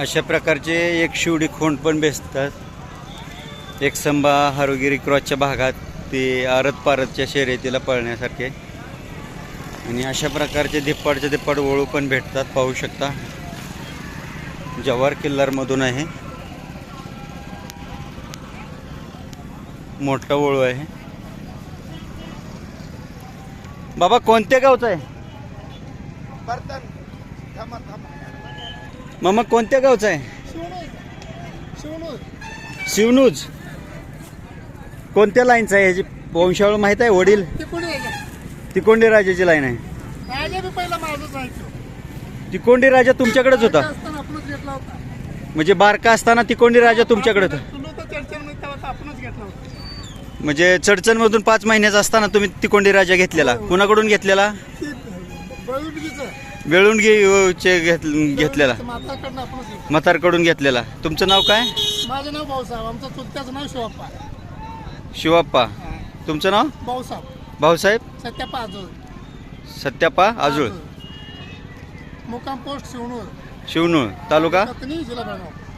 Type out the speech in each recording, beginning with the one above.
अशा प्रकारचे एक शिवडी खोंड पण बेसतात एक संबा हारोगिरी क्रॉसच्या भागात ते आरत पारतच्या शर्यतीला पळण्यासारखे. आणि अशा प्रकारचे धिप्पाडचे धिप्पाड वळू पण भेटतात पाहू शकता. जव्हार किल्लारमधून आहे. मोठा वळू आहे. बाबा कोणत्या गावचं आहे? बर्तन मामा कोणत्या गावचा आहे? शिवनूज. कोणत्या लाईनचा आहे? ह्याची वंशावळ माहीत आहे? वडील? तिकोंडी राजाची लाईन आहे. तिकोंडी राजा तुमच्याकडेच होता. म्हणजे बारका असताना तिकोंडी राजा तुमच्याकडे होता. म्हणजे चडचण मधून पाच महिन्याचा असताना तुम्ही तिकोंडी राजा घेतलेला. कुणाकडून घेतलेला? बळुडगीचं घेतलेला. म्हातारकडून घेतलेला. तुमचं नाव काय? माझं नाव भाऊसाहेब. आमचं चुलत्याचं नाव शिवाप्पा. शिवाप्पा. तुमचं नाव? भाऊसाहेब. भाऊसाहेब? सत्याप्पा आजोळ. सत्याप्पा आजूळ. मुक्काम पोस्ट शिवणूर शिवनूळ तालुका?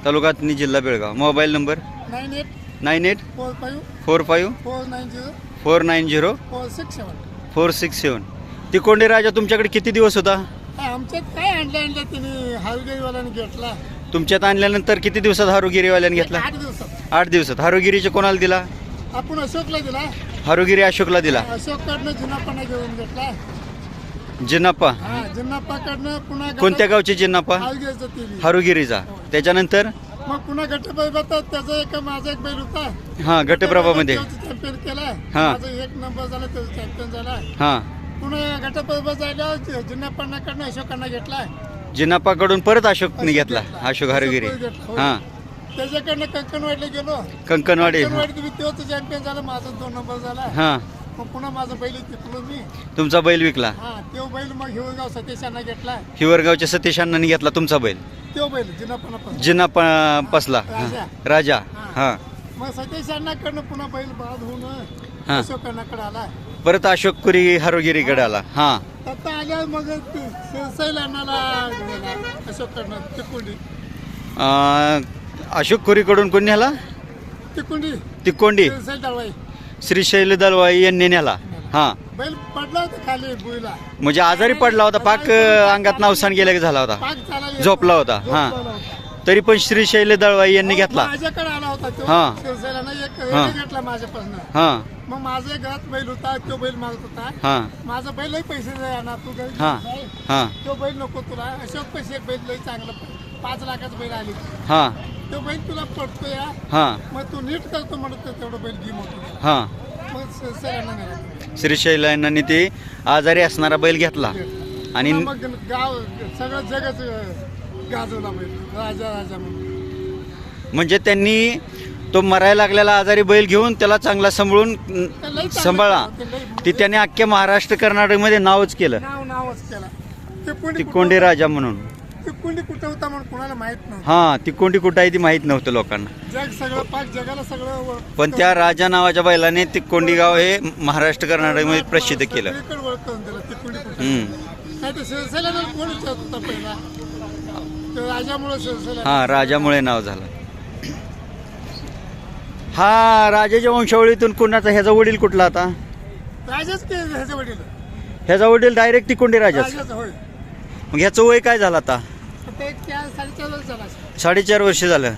तालुका जिल्हा Belgaum. Mobile number? Nine eight nine eight? Four five four five? Four nine zero four nine zero? Four six seven four six seven Tikondi Raja तुमच्याकडे किती दिवस होता? आमच्यात काय आणलं आणलं तिने हालगेवाल्याने घेतला. तुमच्यात आणल्यानंतर किती दिवसात हारोगिरीवाल्याने घेतला? आठ दिवसात. आठ दिवसात. हारोगिरीचे कोणाला दिला? आपण अशोकला दिला. हारोगिरी अशोकला दिला. अशोककडनं जिनापाना घेऊन घेतला. जिन्नाप्पा हा जिन्नाप्पाकडनं पुन्हा गट- कोणत्या गावचे जिन्नाप्पा हालगेचं तिने हारोगिरीचा. त्याच्यानंतर? मग पुन्हा गटबाई बघतात त्याचा एक माझा एक बैल होता. हा घटप्रभामध्ये चॅम्पियन केला. हा. माझा एक नंबर झाला त्याचा चॅम्पियन झाला. हा. पुन्हा गटबाई जायला जिन्नाप्पाकडनं अशोकांना घेतला जिन्नाप्पाकडून परत अशोकने घेतला अशोक हारोगिरी. हा. त्याच्याकडनं कंकणवाडीला गेलो. कंकणवाडी कंकणवाडीत मी तोच चॅम्पियन झाला माझा दोन नंबर झाला. हा. मग पुन्हा माझा बैल तिथलो मी. तुमचा बैल विकला? हा तो बैल मग हिवगाव सतीशांना घेतला हिवरगावच्या सतीश अण्णांनी घेतला तुमचा बैल? तो बैल जिनापणा पण जिन्नाप्पा पसला. राजा. हा. मग सतीशांनाकडनं पुन्हा बैल बाद होऊन हा. अशोकांनाकडे आला परत अशोक पुरी हारोगिरीकडे आला. हा. आता आल्यावर मग सैलांनाला गेला. अशोककडनं तिकुंडी. अं, अशोक कुरीकडून कोण नेला? तिकुंडी. तिकोंडी. सैल दळवाई. श्रीशैल दलवाई यांनी नेला. हा. बैल पडला होता खाली बुईला. म्हणजे आजारी पडला होता. पाक अं, अंगात नावसान गेल्या झाला होता. पाक चालायला झोपला होता, हा. झोपला होता. तरी पण श्रीशैल दळवाई यांनी घेतला. माझ्याकडे आला होता तो. हा. शिवसेना एक हा. घेतला माझ्यापासून हा. मग माझ्या घरात बैल होता तो बैल मागत होता. हा. माझा बैलही पैसे जाय ना तू घरी हा. जाय. हा. तो बैल नको तुला. अशोक पैसे एक बैल लई चांगलं पाच लाखाचा बैल आली. हा. तो बैल तुला पडतो या हा. मग तू नीट करतो म्हणत तेवढं बैल घे मोठं. हा. मग स- सरांना नेला. श्रीशैल यांनी ते आजारी असणारा बैल घेतला. आणि मग गाव सगळं जगच अं, गाजवला बैल. राजा राजा म्हणून. म्हणजे त्यांनी तो मरायला लागलेला आजारी बैल घेऊन त्याला चांगला सांभाळून ते लई चांगलं सांभाळा. केलं. ते लई- ती त्याने अख्ख्या महाराष्ट्र कर्नाटकमध्ये नावच केलं. नाव नावच केला. ते कोणी ती कोंडी राजा म्हणून. ते कुठं होता म्हणून कुणाला माहीत नव्हतं. हा ती कोंडी कुठं आहे ती माहीत नव्हतं लोकांना. जग सगळं पाक जगाला सगळं व- पण त्या राजा नावाच्या बैलाने ती कोंडी गाव हे महाराष्ट्र कर्नाटकमध्ये प्रसिद्ध केलं. सगळीकडे ओळख करून दिलं ते कोंडी कुठं हम्म. काय ते शिवसेनेला कोण विचारत होता पहिला? ते राजामुळे शिवसेना हा राजामुळे नाव झालं. हा राजाच्या वंशावळीतून कुणाचा ह्याचा वडील कुठला आता? राजाच ह्याचे वडील? ह्याचा वडील डायरेक्ट ती कोंडी राजाच मग ह्याचं वय काय झालं आता? साडेचार वर्ष झाला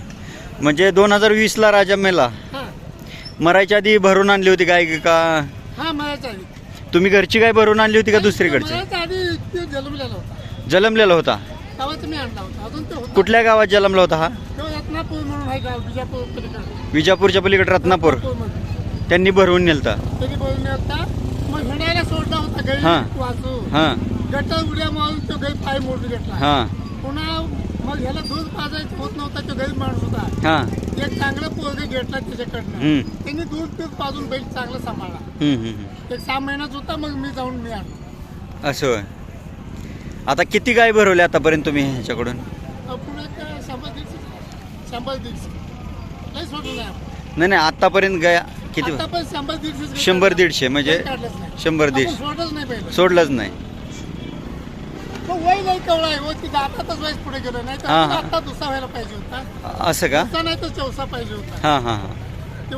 म्हणजे दोन हजार वीसला राजा मेला. हा. मरायच्या आधी भरून आणली होती गाय का? हा तुम्ही घरची गाय भरून आणली होती का दुसरीकडची? जलमलेला होता. तेव्हा तुम्ही आणला होता. अजून तो होता. कुठल्या गावात जलमला होता हा? तो रत्नापूर म्हणून आहे गाव बिजापूर पलीकडे. विजापूरच्या पलीकडे रत्नापूर. त्यांनी भरवून नेलता. होता मग हिंडायला सोडला होता गई. वाचू हा. गटा उड्या मारून तो गई पाय मोडून घेतला. हा. पुन्हा मग ह्याला दूध पाजायचं होत नव्हता तो गरीब माणूस होता. हा. एक चांगला पोरगा घेतला त्याच्याकडनं हम्म. त्यांनी दूध दूध पाजून बैल चांगला सांभाळला. हम्म, हम्म, हम्म. एक सहा महिन्यात होता मग मी जाऊन मी आणलो. असं होय. आता किती गाय भरवल्या आतापर्यंत तुम्ही ह्याच्याकडून? नाही. नाही आतापर्यंत गाय किती शंभर दीडशे म्हणजे शंभर दीडशे. सोडलंच नाही असं का? दुसरा नाही तर चौसा पाहिजे होता. हां हां हां.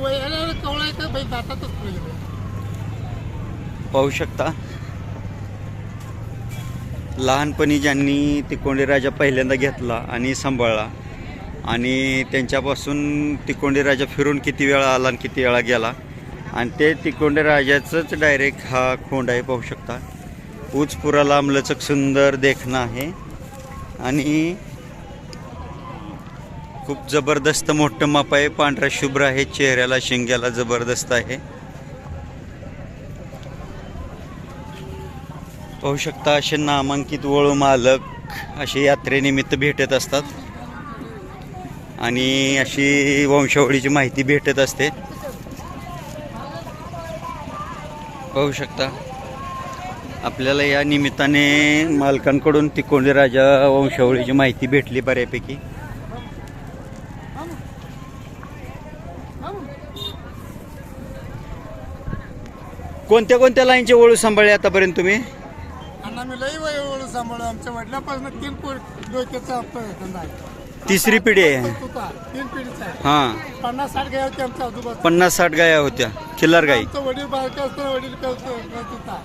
पाहू शकता. लहानपणी ज्यांनी तिकोंडी राजा पहिल्यांदा घेतला आणि सांभाळला आणि त्यांच्यापासून तिकोंडी राजा फिरून किती वेळा आला आणि किती वेळा गेला आणि ते तिकोंडी राजाचंच डायरेक्ट हा खोंड आहे पाहू शकता. उचपुराला आमलचक लांबलचक सुंदर देखणं आहे. आणि खूप जबरदस्त मोठं माप आहे. पांढरा शुभ्र आहे. चेहऱ्याला शिंग्याला जबरदस्त आहे. पाहू शकता असे नामांकित वळू मालक असे यात्रेनिमित्त भेटत असतात. आणि अशी वंशावळीची माहिती भेटत असते. पाहू शकता. आपल्याला या निमित्ताने मालकांकडून तिकोंडी राजा वंशावळीची माहिती भेटली बऱ्यापैकी. कोणत्या कोणत्या लाईनचे वळू सांभाळले आतापर्यंत तुम्ही? आम्ही लई ओळख सांभाळू आमच्या वडिलापासून तीन डोक्याचा धंदा आहे तिसरी पिढी आहे. तुता तीन पिढीचा आहे हां. पन्नास साठ गाय होते आमच्या आजूबाजू पन्नास साठ गाया होत्या. खिल्लार गाई. आमचं वडील बारका असताना वडील करतो करत होता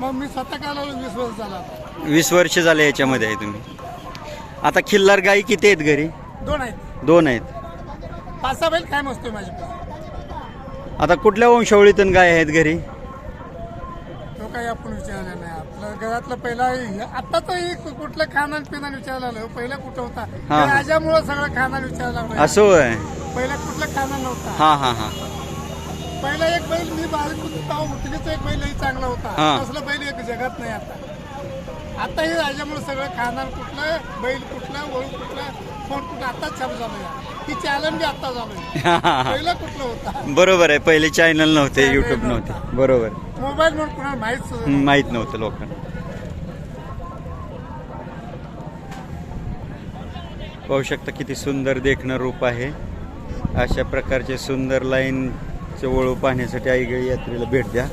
मग मी स्वतः काला वीस वर्ष झाला वीस वर्ष झाले याच्यामध्ये आहे तुम्ही. आता खिल्लार गाई किती आहेत घरी? दोन आहेत. दोन आहेत. पाच सहा बैल काय मस्तोय माझे आता कुठल्या वंशावळीतून गाय आहेत घरी? तो काही आपण विचारलं नाही. घरातलं पहिला आता तर कुठलं खानान पिनान विचारायला लागलं. पहिला कुठं होता? हा. राजामुळं सगळं खानान विचारायला लागलं. असं होय. पहिला कुठलं खाना नव्हता? हां हां हां. पहिला एक बैल मी बारीक होतो तेव्हा उठलीचा एक बैलही चांगला होता. हा. तसलं बैल एक जगात नाही आता. आता हे राजामुळे सगळं खाणार कुठलं बैल कुठलं वळू कुठलं फोन कुठलं आताच चालू झालं चॅनल बी आता झालं पहिलं कुठलं होता? बरोबर आहे. पहिले चॅनल नव्हते Channel युट्यूब नव्हता. नव्हते. बरोबर. मोबाईल म्हणून कुणाला माहीत हं, माहीत नव्हतं लोकांना. पाहू शकता किती सुंदर देखणं रूप आहे. अशा प्रकारचे सुंदर लाईनचे वळू पाहण्यासाठी आईगळी यात्रेला भेट द्या.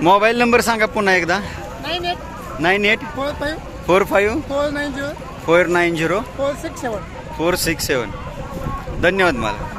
मोबाईल नंबर सांगा पुन्हा एकदा. Nine eight four five four five four nine zero four nine zero four six seven. Four six seven. धन्यवाद मला.